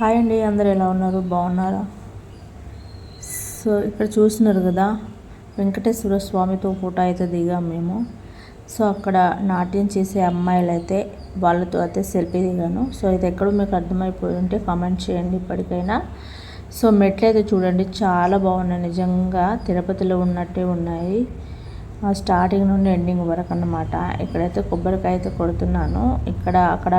Hi అండి అందరు ఎలా ఉన్నారు? బాగున్నారా? సో ఇక్కడ చూస్తున్నారు కదా వెంకటేశ్వర స్వామితో ఫోటో అయితే దిగాం మేము. సో అక్కడ నాట్యం చేసే అమ్మాయిలు అయితే వాళ్ళతో అయితే సెల్ఫీ దిగాను. సో ఇది ఎక్కడో మీకు అర్థమైపోయి ఉంటే కామెంట్ చేయండి ఇప్పటికైనా. సో మెట్లు అయితే చూడండి చాలా బాగున్నాయి. నిజంగా తిరుపతిలో ఉన్నట్టే ఉన్నాయి. స్టార్టింగ్ నుండి ఎండింగ్ వరకు అన్నమాట. ఇక్కడైతే కొబ్బరికాయ అయితే కొడుతున్నాను. ఇక్కడ అక్కడ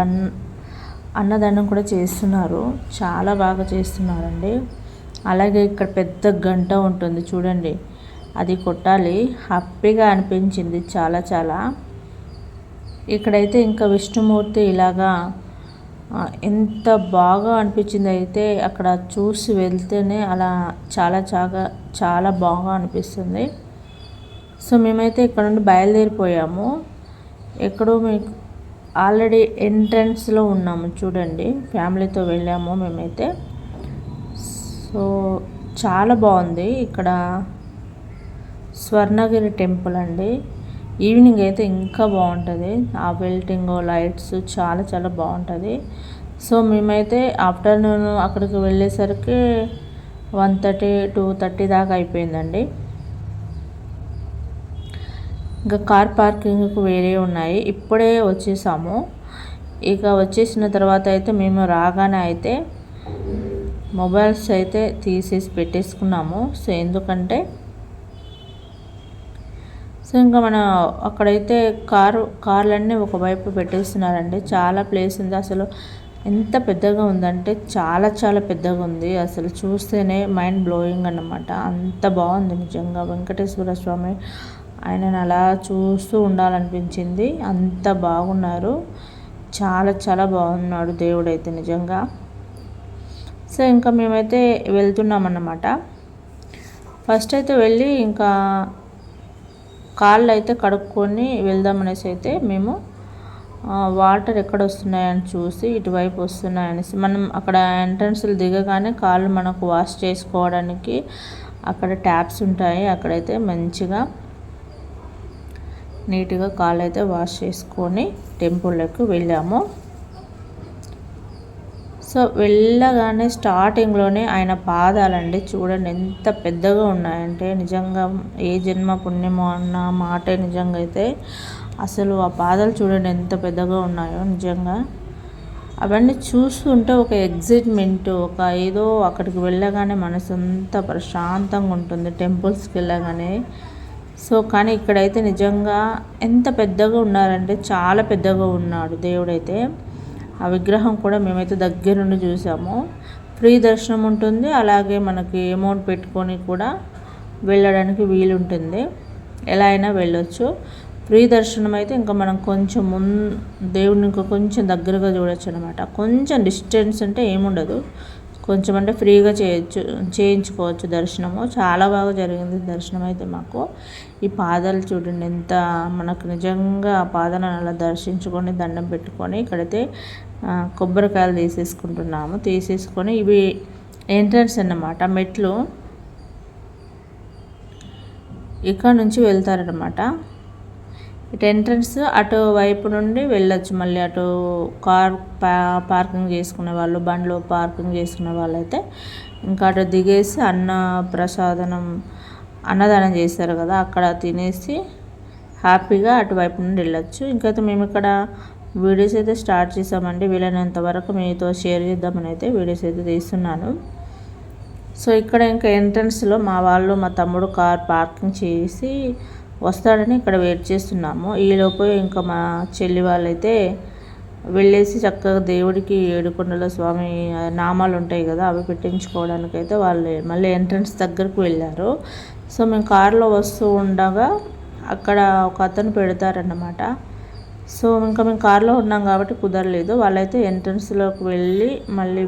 అన్నదానం కూడా చేస్తున్నారు. చాలా బాగా చేస్తున్నారండి. అలాగే ఇక్కడ పెద్ద గంట ఉంటుంది చూడండి. అది కొట్టాలి. హ్యాపీగా అనిపించింది చాలా చాలా. ఇక్కడైతే ఇంకా విష్ణుమూర్తి ఇలాగా ఎంత బాగా అనిపించింది అయితే అక్కడ చూసి వెళ్తేనే అలా చాలా చాలా చాలా బాగా అనిపిస్తుంది. సో మేమైతే ఇక్కడ నుండి బయలుదేరిపోయాము. ఎక్కడో మీకు ఆల్రెడీ ఎంట్రన్స్లో ఉన్నాము. చూడండి ఫ్యామిలీతో వెళ్ళాము మేమైతే. సో చాలా బాగుంది. ఇక్కడ స్వర్ణగిరి టెంపుల్ అండి. ఈవినింగ్ అయితే ఇంకా బాగుంటుంది. ఆ బిల్డింగ్ లైట్స్ చాలా చాలా బాగుంటుంది. సో మేమైతే ఆఫ్టర్నూన్ అక్కడికి వెళ్ళేసరికి వన్ థర్టీ టూ థర్టీ దాకా అయిపోయిందండి. ఇంకా కార్ పార్కింగ్కు వేరే ఉన్నాయి. ఇప్పుడే వచ్చేసాము. ఇక వచ్చేసిన తర్వాత అయితే మేము రాగానే అయితే మొబైల్స్ అయితే తీసేసి పెట్టేసుకున్నాము. సో ఎందుకంటే సో ఇంకా మన అక్కడైతే కారు కార్లన్నీ ఒకవైపు పెట్టేస్తున్నారండి. చాలా ప్లేస్ ఉంది. అసలు ఎంత పెద్దగా ఉందంటే చాలా చాలా పెద్దగా ఉంది. అసలు చూస్తేనే మైండ్ బ్లోయింగ్ అన్నమాట. అంత బాగుంది నిజంగా. వెంకటేశ్వర స్వామి ఆయనను అలా చూస్తూ ఉండాలనిపించింది. అంత బాగున్నారు. చాలా చాలా బాగున్నాడు దేవుడైతే నిజంగా. సో ఇంకా మేమైతే వెళ్తున్నాం అన్నమాట ఫస్ట్ అయితే వెళ్ళి ఇంకా కాళ్ళు అయితే కడుక్కొని వెళ్దామనేసి అయితే మేము వాటర్ ఎక్కడ వస్తున్నాయని చూసి ఇటువైపు వస్తున్నాయనేసి మనం అక్కడ ఎంట్రన్స్లు దిగగానే కాళ్ళు మనకు వాష్ చేసుకోవడానికి అక్కడ ట్యాప్స్ ఉంటాయి. అక్కడైతే మంచిగా నీట్గా కాళ్ళు అయితే వాష్ చేసుకొని టెంపుల్లోకి వెళ్ళాము. సో వెళ్ళగానే స్టార్టింగ్లోనే ఆయన పాదాలండి చూడండి ఎంత పెద్దగా ఉన్నాయంటే నిజంగా ఏ జన్మ పుణ్యమో అన్న మాటే నిజంగా అయితే అసలు ఆ పాదాలు చూడండి ఎంత పెద్దగా ఉన్నాయో నిజంగా. అవన్నీ చూస్తుంటే ఒక ఎగ్జైట్మెంట్ ఒక ఏదో అక్కడికి వెళ్ళగానే మనసు అంతా ప్రశాంతంగా ఉంటుంది. టెంపుల్స్కి వెళ్ళగానే సో కానీ ఇక్కడైతే నిజంగా ఎంత పెద్దగా ఉన్నారంటే చాలా పెద్దగా ఉన్నాడు దేవుడైతే. ఆ విగ్రహం కూడా మేమైతే దగ్గర నుండి చూసాము. ఫ్రీ దర్శనం ఉంటుంది. అలాగే మనకి అమౌంట్ పెట్టుకొని కూడా వెళ్ళడానికి వీలుంటుంది. ఎలా అయినా వెళ్ళొచ్చు. ఫ్రీ దర్శనం అయితే ఇంకా మనం కొంచెం ముం దేవుడిని ఇంకా కొంచెం దగ్గరగా చూడొచ్చు అనమాట కొంచెం డిస్టెన్స్ అంటే ఏముండదు. కొంచెం అంటే ఫ్రీగా చేయొచ్చు చేయించుకోవచ్చు దర్శనము. చాలా బాగా జరిగింది దర్శనం అయితే మాకు. ఈ పాదాలు చూడండి ఎంత మనకు నిజంగా ఆ పాదాలను అలా దర్శించుకొని దండం పెట్టుకొని ఇక్కడైతే కొబ్బరికాయలు తీసేసుకుంటున్నాము. తీసేసుకొని ఇవి ఎంట్రన్స్ అన్నమాట మెట్లు. ఇక్కడ నుంచి వెళ్తారనమాట ఇటు ఎంట్రన్స్ అటు వైపు నుండి వెళ్ళొచ్చు. మళ్ళీ అటు కార్ పార్కింగ్ చేసుకునే వాళ్ళు బండ్లు పార్కింగ్ చేసుకునే వాళ్ళు అయితే ఇంకా అటు దిగేసి అన్న ప్రసాదనం అన్నదానం చేస్తారు కదా అక్కడ తినేసి హ్యాపీగా అటువైపు నుండి వెళ్ళొచ్చు. ఇంకైతే మేము ఇక్కడ వీడియోస్ అయితే స్టార్ట్ చేసామండి. వీలైనంత వరకు మీతో షేర్ చేద్దామని అయితే వీడియోస్ అయితే తీస్తున్నాను. సో ఇక్కడ ఇంకా ఎంట్రన్స్లో మా వాళ్ళు మా తమ్ముడు కార్ పార్కింగ్ చేసి వస్తాడని ఇక్కడ వెయిట్ చేస్తున్నాము. ఈలోపు ఇంకా మా చెల్లి వాళ్ళైతే వెళ్ళేసి చక్కగా దేవుడికి ఏడుకొండల స్వామి నామాలు ఉంటాయి కదా అవి పెట్టించుకోవడానికైతే వాళ్ళు మళ్ళీ ఎంట్రన్స్ దగ్గరకు వెళ్ళారు. సో మేము కారులో వస్తూ ఉండగా అక్కడ ఒక అతను పెడతారన్నమాట. సో ఇంకా మేము కారులో ఉన్నాం కాబట్టి కుదరలేదు. వాళ్ళైతే ఎంట్రన్స్లోకి వెళ్ళి మళ్ళీ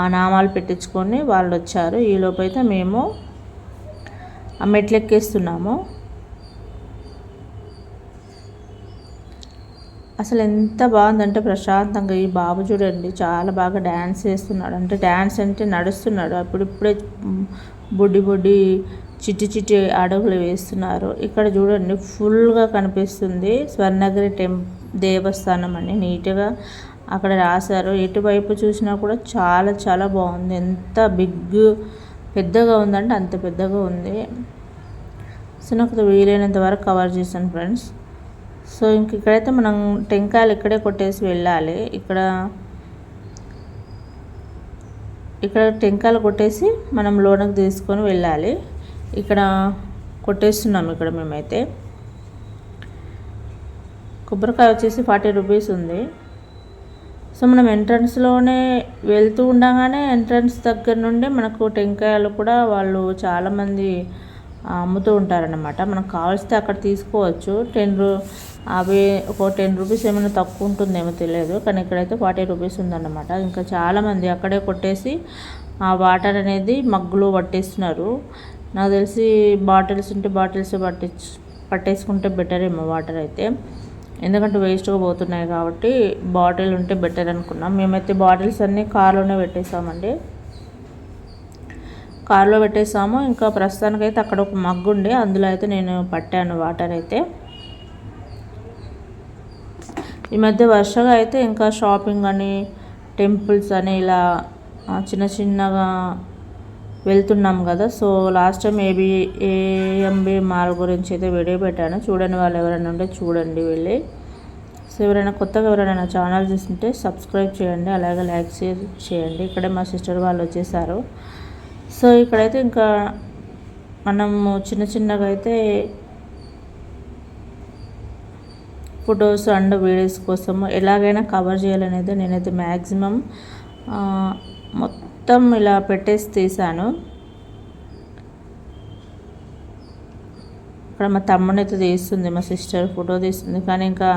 ఆ నామాలు పెట్టించుకొని వాళ్ళు వచ్చారు ఈలోపు అయితే మేము ఆ మెట్లు ఎక్కేస్తున్నాము అసలు ఎంత బాగుందంటే ప్రశాంతంగా ఈ బాబు చూడండి చాలా బాగా డ్యాన్స్ చేస్తున్నాడు. అంటే డ్యాన్స్ అంటే నడుస్తున్నాడు. అప్పుడిప్పుడే బొడ్డి బొడ్డి చిట్టి చిట్టి అడుగులు వేస్తున్నారు. ఇక్కడ చూడండి ఫుల్గా కనిపిస్తుంది స్వర్ణగిరి టెం దేవస్థానం అని. నీట్గా అక్కడ రాశారు. ఎటువైపు చూసినా కూడా చాలా చాలా బాగుంది. ఎంత బిగ్ పెద్దగా ఉందంటే అంత పెద్దగా ఉంది. సో నాకు వీలైనంత వరకు కవర్ చేశాను ఫ్రెండ్స్. సో ఇంక ఇక్కడైతే మనం టెంకాయలు ఇక్కడే కొట్టేసి వెళ్ళాలి. ఇక్కడ ఇక్కడ టెంకాయలు కొట్టేసి మనం లోనకు తీసుకొని వెళ్ళాలి. ఇక్కడ కొట్టేస్తున్నాం ఇక్కడ మేమైతే. కొబ్బరికాయ వచ్చేసి ఫార్టీ రూపీస్ ఉంది. సో మనం ఎంట్రన్స్లోనే వెళ్తూ ఉండగానే ఎంట్రన్స్ దగ్గర నుండి మనకు టెంకాయలు కూడా వాళ్ళు చాలామంది అమ్ముతూ ఉంటారనమాట మనకు కావాల్సితే అక్కడ తీసుకోవచ్చు. టెన్ రూ అవి ఒక టెన్ రూపీస్ ఏమైనా తక్కువ ఉంటుందేమో తెలియదు. కానీ ఇక్కడైతే ఫార్టీ రూపీస్ ఉందన్నమాట. ఇంకా చాలామంది అక్కడే కొట్టేసి ఆ వాటర్ అనేది మగ్గులో పట్టేస్తున్నారు. నాకు తెలిసి బాటిల్స్ ఉంటే బాటిల్స్ పట్టించు పట్టేసుకుంటే బెటర్ ఏమో వాటర్ అయితే. ఎందుకంటే వేస్ట్గా పోతున్నాయి కాబట్టి బాటిల్ ఉంటే బెటర్ అనుకున్నాం. మేమైతే బాటిల్స్ అన్నీ కార్లోనే పెట్టేసామండి కారులో పెట్టేసాము ఇంకా ప్రస్తుతానికైతే అక్కడ ఒక మగ్గు ఉండే అందులో అయితే నేను పట్టాను వాటర్ అయితే. ఈ మధ్య వర్షగా అయితే ఇంకా షాపింగ్ అని టెంపుల్స్ అని ఇలా చిన్న చిన్నగా వెళ్తున్నాం కదా. So last time AB AMB mall గురించి అయితే వీడియో పెట్టాను. చూడండి వాళ్ళు ఎవరైనా ఉంటే చూడండి వెళ్ళి. సో ఎవరైనా కొత్తగా ఎవరైనా నా ఛానల్ చూస్తుంటే సబ్స్క్రైబ్ చేయండి. అలాగే లైక్ చేయండి. ఇక్కడే మా సిస్టర్ వాళ్ళు వచ్చేసారు. సో ఇక్కడైతే ఇంకా మనము చిన్న చిన్నగా అయితే ఫొటోస్ అండ్ వీడియోస్ కోసం ఎలాగైనా కవర్ చేయాలనేది నేనైతే మ్యాక్సిమం మొత్తం ఇలా పెట్టేసి తీసాను అక్కడ మా తమ్ముడైతే తీస్తుంది మా సిస్టర్ ఫోటో తీస్తుంది. కానీ ఇంకా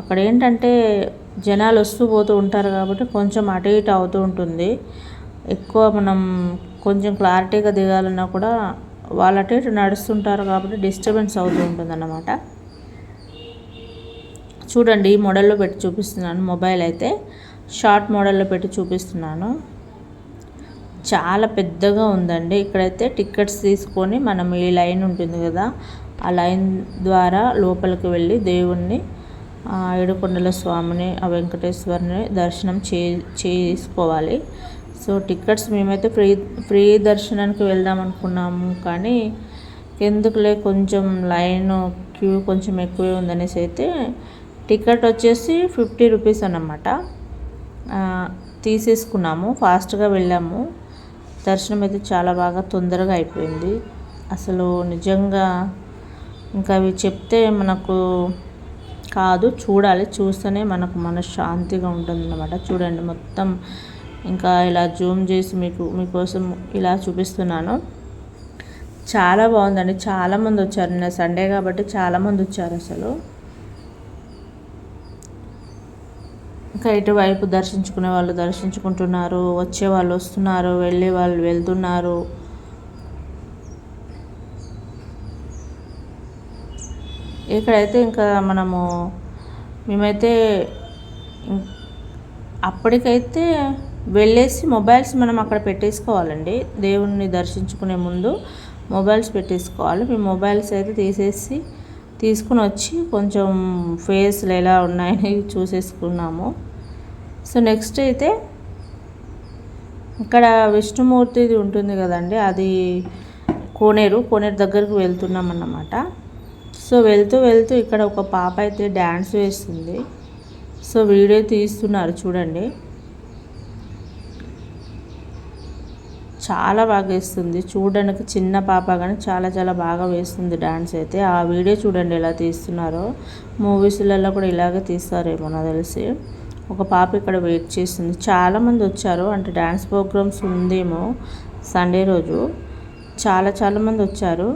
అక్కడ ఏంటంటే జనాలు వస్తూ పోతూ ఉంటారు కాబట్టి కొంచెం అటు ఇటు అవుతూ ఉంటుంది. ఎక్కువ మనం కొంచెం క్లారిటీగా దిగాలన్నా కూడా వాళ్ళు అటు ఇటు నడుస్తుంటారు కాబట్టి డిస్టర్బెన్స్ అవుతూ ఉంటుంది అన్నమాట చూడండి ఈ మోడల్లో పెట్టి చూపిస్తున్నాను. మొబైల్ అయితే షార్ట్ మోడల్లో పెట్టి చూపిస్తున్నాను. చాలా పెద్దగా ఉందండి. ఇక్కడైతే టికెట్స్ తీసుకొని మనం ఈ లైన్ ఉంటుంది కదా ఆ లైన్ ద్వారా లోపలికి వెళ్ళి దేవుణ్ణి ఏడుకొండల స్వామిని ఆ వెంకటేశ్వరుని దర్శనం చే చేసుకోవాలి. సో టికెట్స్ మేమైతే ఫ్రీ ఫ్రీ దర్శనానికి వెళ్దాం అనుకున్నాము కానీ ఎందుకులే కొంచెం లైన్ క్యూ కొంచెం ఎక్కువే ఉందనేసి అయితే టికెట్ వచ్చేసి ఫిఫ్టీ రూపీస్ అన్నమాట. తీసేసుకున్నాము ఫాస్ట్గా వెళ్ళాము. దర్శనం అయితే చాలా బాగా తొందరగా అయిపోయింది. అసలు నిజంగా ఇంకా అవి చెప్తే మనకు కాదు చూడాలి. చూస్తేనే మనకు మనశ్శాంతిగా ఉంటుందన్నమాట. చూడండి మొత్తం ఇంకా ఇలా జూమ్ చేసి మీకు మీకోసం ఇలా చూపిస్తున్నాను. చాలా బాగుందండి. చాలామంది వచ్చారు. నిన్న సండే కాబట్టి చాలామంది వచ్చారు అసలు. ఇంకా ఇటువైపు దర్శించుకునే వాళ్ళు దర్శించుకుంటున్నారు. వచ్చే వాళ్ళు వస్తున్నారు. వెళ్ళే వాళ్ళు వెళ్తున్నారు. ఇక్కడైతే ఇంకా మనము మేమైతే అప్పటికైతే వెళ్ళేసి మొబైల్స్ మనం అక్కడ పెట్టేసుకోవాలండి. దేవుణ్ణి దర్శించుకునే ముందు మొబైల్స్ పెట్టేసుకోవాలి. మేము మొబైల్స్ అయితే తీసేసి తీసుకుని వచ్చి కొంచెం ఫేస్లు ఎలా ఉన్నాయని చూసేసుకున్నాము. సో నెక్స్ట్ అయితే ఇక్కడ విష్ణుమూర్తిది ఉంటుంది కదండి. అది కోనేరు కోనేరు దగ్గరకు వెళ్తున్నాం అన్నమాట. సో వెళ్తూ వెళ్తూ ఇక్కడ ఒక పాప అయితే డ్యాన్స్ వేస్తుంది. సో వీడియో తీస్తున్నారు చూడండి. చాలా బాగా వేస్తుంది. చూడడానికి చిన్న పాప కానీ చాలా చాలా బాగా వేస్తుంది డాన్స్ అయితే. ఆ వీడియో చూడండి ఎలా తీస్తున్నారో. మూవీస్లలో కూడా ఇలాగే తీస్తారేమో నాకు తెలిసి. ఒక పాప ఇక్కడ వెయిట్ చేస్తుంది. చాలామంది వచ్చారు. అంటే డ్యాన్స్ ప్రోగ్రామ్స్ ఉందేమో సండే రోజు. చాలా చాలామంది వచ్చారు.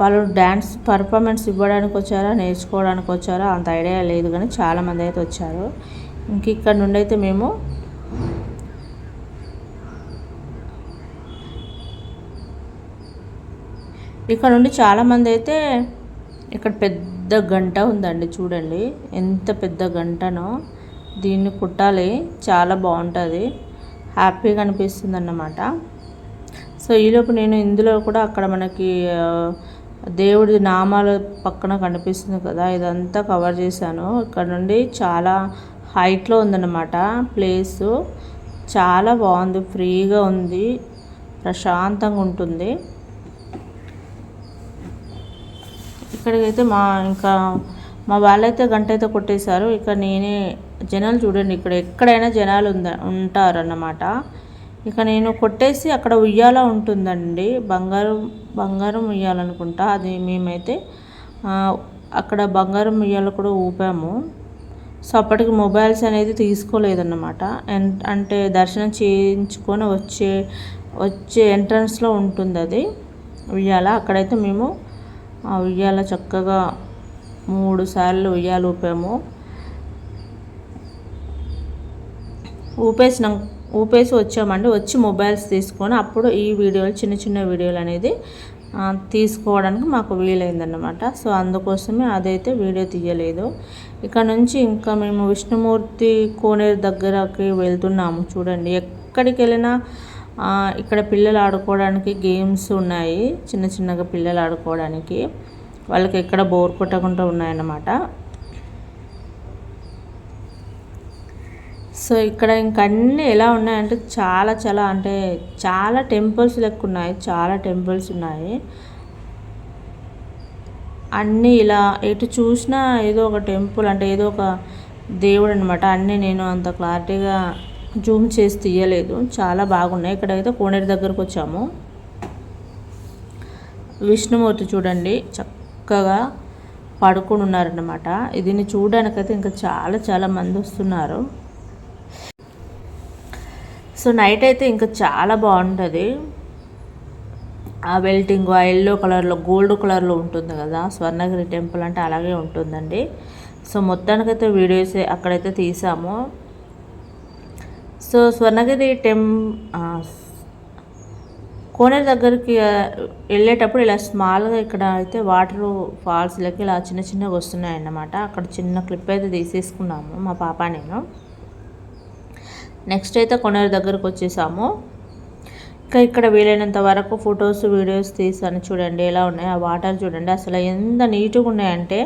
వాళ్ళు డ్యాన్స్ పర్ఫార్మెన్స్ ఇవ్వడానికి వచ్చారా నేర్చుకోవడానికి వచ్చారా అంత ఐడియా లేదు కానీ చాలామంది అయితే వచ్చారు. ఇంక ఇక్కడ నుండి అయితే మేము ఇక్కడ నుండి చాలామంది అయితే ఇక్కడ పెద్ద గంట ఉందండి చూడండి. ఎంత పెద్ద గంటనో. దీన్ని కుట్టాలి. చాలా బాగుంటుంది. హ్యాపీగా అనిపిస్తుంది అన్నమాట సో ఈలోపు నేను ఇందులో కూడా అక్కడ మనకి దేవుడి నామాల పక్కన కనిపిస్తుంది కదా. ఇదంతా కవర్ చేశాను. ఇక్కడ నుండి చాలా హైట్లో ఉందన్నమాట ప్లేసు చాలా బాగుంది. ఫ్రీగా ఉంది. ప్రశాంతంగా ఉంటుంది. ఇక్కడికైతే మా ఇంకా మా వాళ్ళైతే గంట అయితే కొట్టేశారు. ఇక్కడ నేనే జనాలు చూడండి ఇక్కడ ఎక్కడైనా జనాలు ఉంద ఉంటారన్నమాట. ఇక నేను కొట్టేసి అక్కడ ఉయ్యాల ఉంటుందండి. బంగారం బంగారం ఉయ్యాలనుకుంటా. అది మేమైతే అక్కడ బంగారం ఉయ్యాల కూడా ఊపాము. సో అప్పటికి మొబైల్స్ అనేది తీసుకోలేదన్నమాట. అంటే దర్శనం చేయించుకొని వచ్చే వచ్చే ఎంట్రన్స్లో ఉంటుంది అది ఉయ్యాల. అక్కడైతే మేము ఆ ఉయ్యాల చక్కగా మూడు సార్లు ఉయ్యాలు ఊపాము. ఊపేసినాం ఊపేసి వచ్చామండి. వచ్చి మొబైల్స్ తీసుకొని అప్పుడు ఈ వీడియోలు చిన్న చిన్న వీడియోలు అనేది తీసుకోవడానికి మాకు వీలైందన్నమాట. సో అందుకోసమే అదైతే వీడియో తీయలేదు. ఇక్కడ నుంచి ఇంకా మేము విష్ణుమూర్తి కోనేరు దగ్గరకి వెళ్తున్నాము చూడండి. ఎక్కడికి వెళ్ళినా ఇక్కడ పిల్లలు ఆడుకోవడానికి గేమ్స్ ఉన్నాయి. చిన్న చిన్నగా పిల్లలు ఆడుకోవడానికి. వాళ్ళకి ఎక్కడ బోర్ కొట్టకుండా ఉన్నాయన్నమాట. సో ఇక్కడ ఇంకన్నీ ఎలా ఉన్నాయంటే చాలా చాలా అంటే చాలా టెంపుల్స్ లెక్క ఉన్నాయి. చాలా టెంపుల్స్ ఉన్నాయి. అన్నీ ఇలా ఎటు చూసినా ఏదో ఒక టెంపుల్ అంటే ఏదో ఒక దేవుడు అనమాట అన్నీ నేను అంత క్లారిటీగా జూమ్ చేసి తీయలేదు. చాలా బాగున్నాయి. ఇక్కడైతే కోనేరు దగ్గరకు వచ్చాము. విష్ణుమూర్తి చూడండి. చక్కగా పడుకొని ఉన్నారనమాట దీన్ని చూడడానికైతే ఇంకా చాలా చాలా మంది వస్తున్నారు. సో నైట్ అయితే ఇంకా చాలా బాగుంటుంది. ఆ వెల్టింగ్ ఆ ఎల్లో కలర్లో గోల్డ్ కలర్లో ఉంటుంది కదా. స్వర్ణగిరి టెంపుల్ అంటే అలాగే ఉంటుందండి. సో మొత్తానికైతే వీడియోస్ అక్కడైతే తీసాము. సో స్వర్ణగిరి టెం కోనేరు దగ్గరికి వెళ్ళేటప్పుడు ఇలా స్మాల్గా ఇక్కడ అయితే వాటర్ ఫాల్స్లోకి ఇలా చిన్న చిన్నగా వస్తున్నాయి అన్నమాట అక్కడ చిన్న క్లిప్ అయితే తీసేసుకున్నాము మా పాప నేను. నెక్స్ట్ అయితే కొనేరు దగ్గరకు వచ్చేసాము. ఇంకా ఇక్కడ వీలైనంత వరకు ఫొటోస్ వీడియోస్ తీసాను చూడండి ఎలా ఉన్నాయి? ఆ వాటర్ చూడండి. అసలు ఎంత నీట్గా ఉన్నాయంటే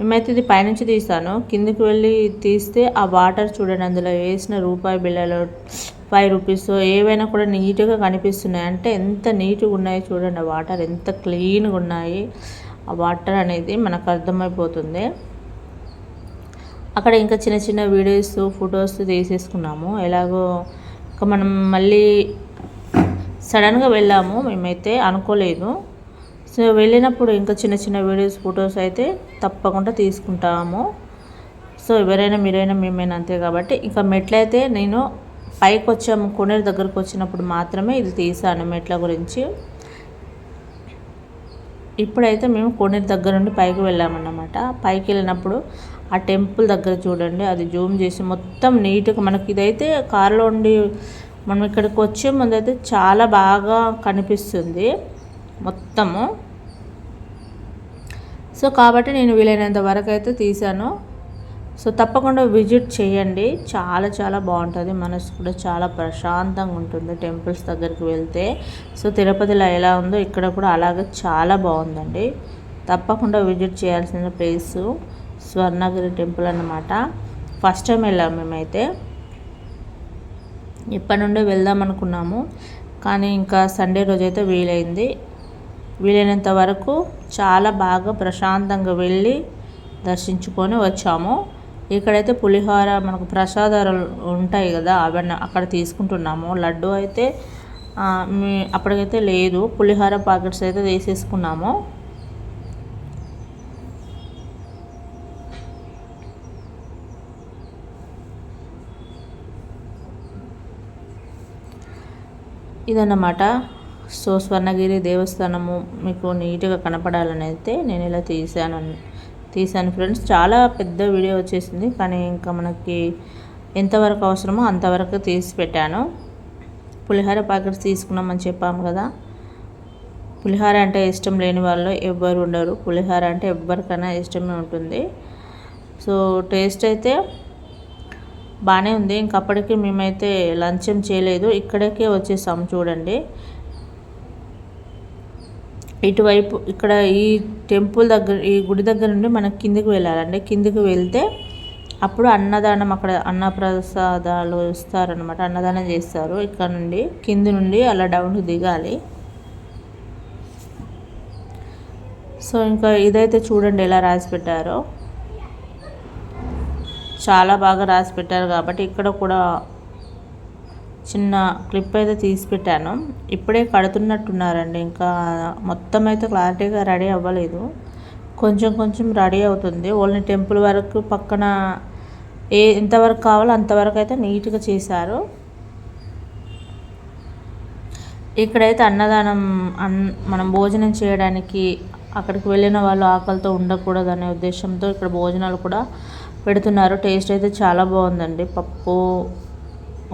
మేమైతే ఇది పైనుంచి తీసాను కిందికి వెళ్ళి తీస్తే ఆ వాటర్ చూడండి అందులో వేసిన రూపాయి బిళ్ళలో ఫైవ్ రూపీస్ ఏవైనా కూడా నీట్గా కనిపిస్తున్నాయి. అంటే ఎంత నీట్గా ఉన్నాయో చూడండి ఆ వాటర్ ఎంత క్లీన్గా ఉన్నాయి. ఆ వాటర్ అనేది మనకు అర్థమైపోతుంది. అక్కడ ఇంకా చిన్న చిన్న వీడియోస్ ఫొటోస్ తీసేసుకున్నాము. ఎలాగో ఇంకా మనం మళ్ళీ సడన్గా వెళ్ళాము మేమైతే అనుకోలేదు. సో వెళ్ళినప్పుడు ఇంకా చిన్న చిన్న వీడియోస్ ఫొటోస్ అయితే తప్పకుండా తీసుకుంటాము. సో ఎవరైనా మీరైనా మేమైనా అంతే కాబట్టి. ఇంకా మెట్లయితే నేను పైకి వచ్చాము కొనేరు దగ్గరకు వచ్చినప్పుడు మాత్రమే ఇది తీసాను మెట్ల గురించి. ఇప్పుడైతే మేము కోనేరు దగ్గర నుండి పైకి వెళ్ళామన్నమాట. పైకి వెళ్ళినప్పుడు ఆ టెంపుల్ దగ్గర చూడండి అది జూమ్ చేసి మొత్తం నీట్గా మనకి ఇదైతే కారులో ఉండి మనం ఇక్కడికి వచ్చే ముందు అయితే చాలా బాగా కనిపిస్తుంది మొత్తము. సో కాబట్టి నేను వీలైనంత వరకు అయితే తీశాను. సో తప్పకుండా విజిట్ చేయండి. చాలా చాలా బాగుంటుంది. మనసు కూడా చాలా ప్రశాంతంగా ఉంటుంది టెంపుల్స్ దగ్గరికి వెళ్తే. సో తిరుపతిలో ఎలా ఉందో ఇక్కడ కూడా అలాగే చాలా బాగుందండి. తప్పకుండా విజిట్ చేయాల్సిన ప్లేసు స్వర్ణగిరి టెంపుల్ అన్నమాట. ఫస్ట్ టైం వెళ్ళాము మేమైతే. ఇప్పటి నుండే వెళ్దాం అనుకున్నాము. కానీ ఇంకా సండే రోజైతే వీలైంది. వీలైనంత వరకు చాలా బాగా ప్రశాంతంగా వెళ్ళి దర్శించుకొని వచ్చాము. ఇక్కడైతే పులిహోర మనకు ప్రసాదాలు ఉంటాయి కదా అవన్నీ అక్కడ తీసుకుంటున్నాము. లడ్డు అయితే అప్పటికైతే లేదు. పులిహోర ప్యాకెట్స్ అయితే తీసేసుకున్నాము. ఇదన్నమాట. సో స్వర్ణగిరి దేవస్థానము మీకు నీట్గా కనపడాలని అయితే నేను ఇలా తీసాను తీసాను ఫ్రెండ్స్. చాలా పెద్ద వీడియో వచ్చేసింది. కానీ ఇంకా మనకి ఎంతవరకు అవసరమో అంతవరకు తీసి పెట్టాను. పులిహోర ప్యాకెట్స్ తీసుకున్నామని చెప్పాము కదా. పులిహోర అంటే ఇష్టం లేని వాళ్ళు ఎవ్వరు ఉండరు. పులిహోర అంటే ఎవ్వరికైనా ఇష్టమే ఉంటుంది. సో టేస్ట్ అయితే బాగానే ఉంది. ఇంకప్పటికి మేమైతే లంచం చేయలేదు. ఇక్కడికే వచ్చేసాము చూడండి. ఇటువైపు ఇక్కడ ఈ టెంపుల్ దగ్గర ఈ గుడి దగ్గర నుండి మనం కిందికి వెళ్ళాలండి. కిందికి వెళ్తే అప్పుడు అన్నదానం అక్కడ అన్నప్రసాదాలు ఇస్తారనమాట అన్నదానం చేస్తారు. ఇక్కడ నుండి కింది నుండి అలా డౌన్కి దిగాలి. సో ఇంకా ఇదైతే చూడండి ఎలా రాసి పెట్టారో. చాలా బాగా రాసి పెట్టారు కాబట్టి ఇక్కడ కూడా చిన్న క్లిప్ అయితే తీసి పెట్టాను. ఇప్పుడే కడుతున్నట్టున్నారండి. ఇంకా మొత్తం అయితే క్లారిటీగా రెడీ అవ్వలేదు. కొంచెం కొంచెం రెడీ అవుతుంది. ఓన్లీ టెంపుల్ వరకు పక్కన ఏ ఎంతవరకు కావాలో అంతవరకు అయితే నీట్గా చేశారు. ఇక్కడైతే అన్నదానం అన్ మనం భోజనం చేయడానికి అక్కడికి వెళ్ళిన వాళ్ళు ఆకలితో ఉండకూడదు అనే ఉద్దేశంతో ఇక్కడ భోజనాలు కూడా పెడుతున్నారు. టేస్ట్ అయితే చాలా బాగుందండి. పప్పు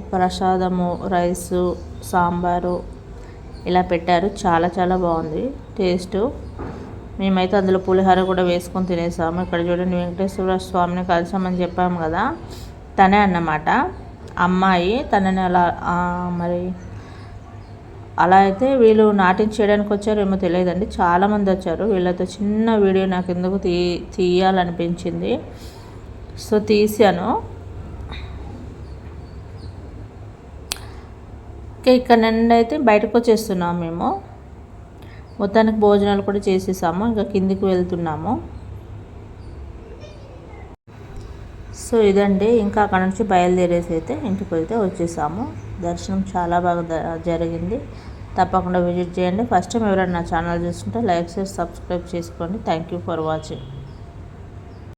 ప్రసాదము రైసు సాంబారు ఇలా పెట్టారు. చాలా చాలా బాగుంది. టేస్ట్. మేమైతే అందులో పులిహోర కూడా వేసుకొని తినేసాము. ఇక్కడ చూడండి వెంకటేశ్వర స్వామిని కలిసామని చెప్పాము కదా. తనే అన్నమాట. అమ్మాయి తనని అలా మరి అలా అయితే వీళ్ళు నాట్యం చేయడానికి వచ్చారేమో తెలియదండి. చాలామంది వచ్చారు. వీళ్ళతో చిన్న వీడియో నాకు ఎందుకు తీ తీయాలనిపించింది. సో తీసాను ఇక్కడ నుండి అయితే బయటకు వచ్చేస్తున్నాం మేము. మొత్తానికి భోజనాలు కూడా చేసేసాము. ఇంకా కిందికి వెళ్తున్నాము. సో ఇదండి. ఇంకా అక్కడ నుంచి బయలుదేరేసి అయితే ఇంటికి అయితే వచ్చేసాము. దర్శనం చాలా బాగా జరిగింది. తప్పకుండా విజిట్ చేయండి. ఫస్ట్ టైం ఎవరైనా నా ఛానల్ చూస్తుంటే లైక్ చేసి సబ్స్క్రైబ్ చేసుకోండి. Thank you for watching.